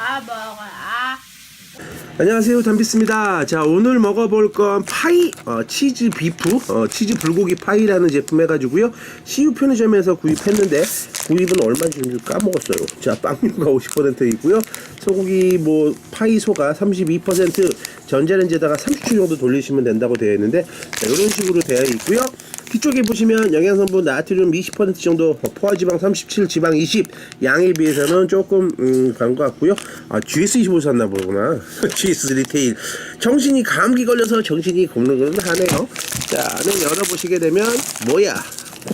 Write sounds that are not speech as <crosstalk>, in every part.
아 아. 안녕하세요. 담비스입니다. 자 오늘 먹어볼 건 파이 어, 치즈 비프 어, 치즈 불고기 파이라는 제품 해가지고요. CU 편의점에서 구입했는데 구입은 얼마인지 좀 까먹었어요. 자 빵류가 50%이고요. 소고기 뭐 파이 소가 32% 전자레인지에다가 30초 정도 돌리시면 된다고 되어 있는데 자, 이런 식으로 되어 있고요. 뒤쪽에 보시면 영양성분 나트륨 20% 정도 포화지방 37 지방 20 양에 비해서는 조금 음, 그런 것 같고요. 아 GS25 샀나 보구나. <laughs> GS 리테일. 정신이 감기 걸려서 정신이 곤란하네요. 자 안에 열어보시게 되면 뭐야?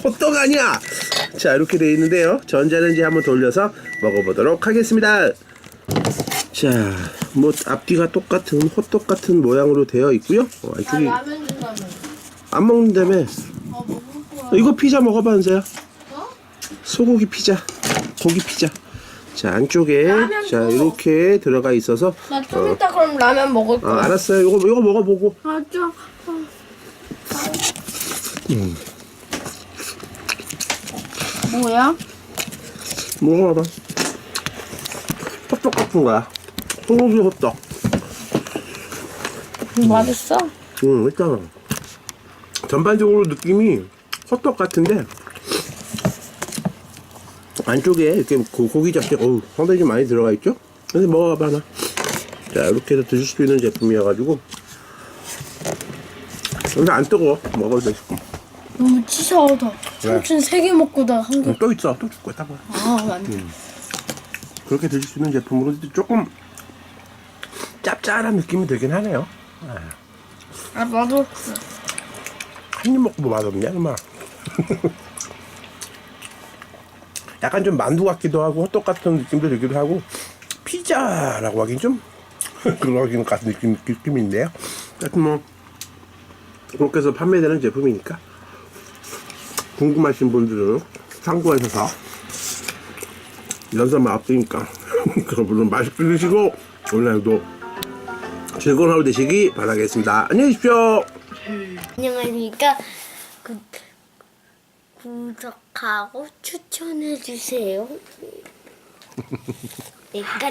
호떡 아니야? 자 이렇게 되어 있는데요. 전자레인지 한번 돌려서 먹어보도록 하겠습니다 자 뭐 앞뒤가 똑같은 호떡 같은 모양으로 되어 있고요. 어, 나 안쪽이 라면 준다며 안 먹는다며. 어 먹을 거야. 이거 피자 먹어봐 은서야. 어? 소고기 피자 고기 피자. 자 안쪽에 라면 자 먹어. 이렇게 들어가 있어서. 나 좀 이따 그럼 라면 먹을 어, 거야. 알았어요. 이거 이거 먹어보고. 아좀. 뭐야? 먹어봐 호떡 같은 거야. 소고기 호떡 맛있어? 응 있잖아. 전반적으로 느낌이 호떡 같은데 안쪽에 이렇게 고- 고기 잡채가 어우, 상당히 좀 많이 들어가 있죠? 근데 먹어봐 하나. 자 이렇게 해서 드실 수 있는 제품이어가지고. 근데 안 뜨거워. 먹어도 돼 너무 치사하다. 삼촌 세 개 먹고 나 한 개. 어, 또 있어. 또 줄 거야. 따봐. 아 맞네 그렇게 드실 수 있는 제품으로 조금 짭짤한 느낌이 들긴 하네요. 아 나도. 한입 먹고 뭐 맛없냐 얼마 약간 좀 만두 같기도 하고 호떡 같은 느낌도 들기도 하고 피자라고 하긴 좀 <laughs> 그러긴 같은 느낌, 느낌인데요. 하여튼 뭐 그렇게 해서 판매되는 제품이니까 궁금하신 분들은 참고하셔서 연산 맛없으니까 <laughs> 그럼 물론 맛있게 드시고 오늘도 즐거운 하루 되시기 바라겠습니다 안녕히 계십시오 안녕하십니까. 구, 구독하고 추천해주세요. <laughs> 내가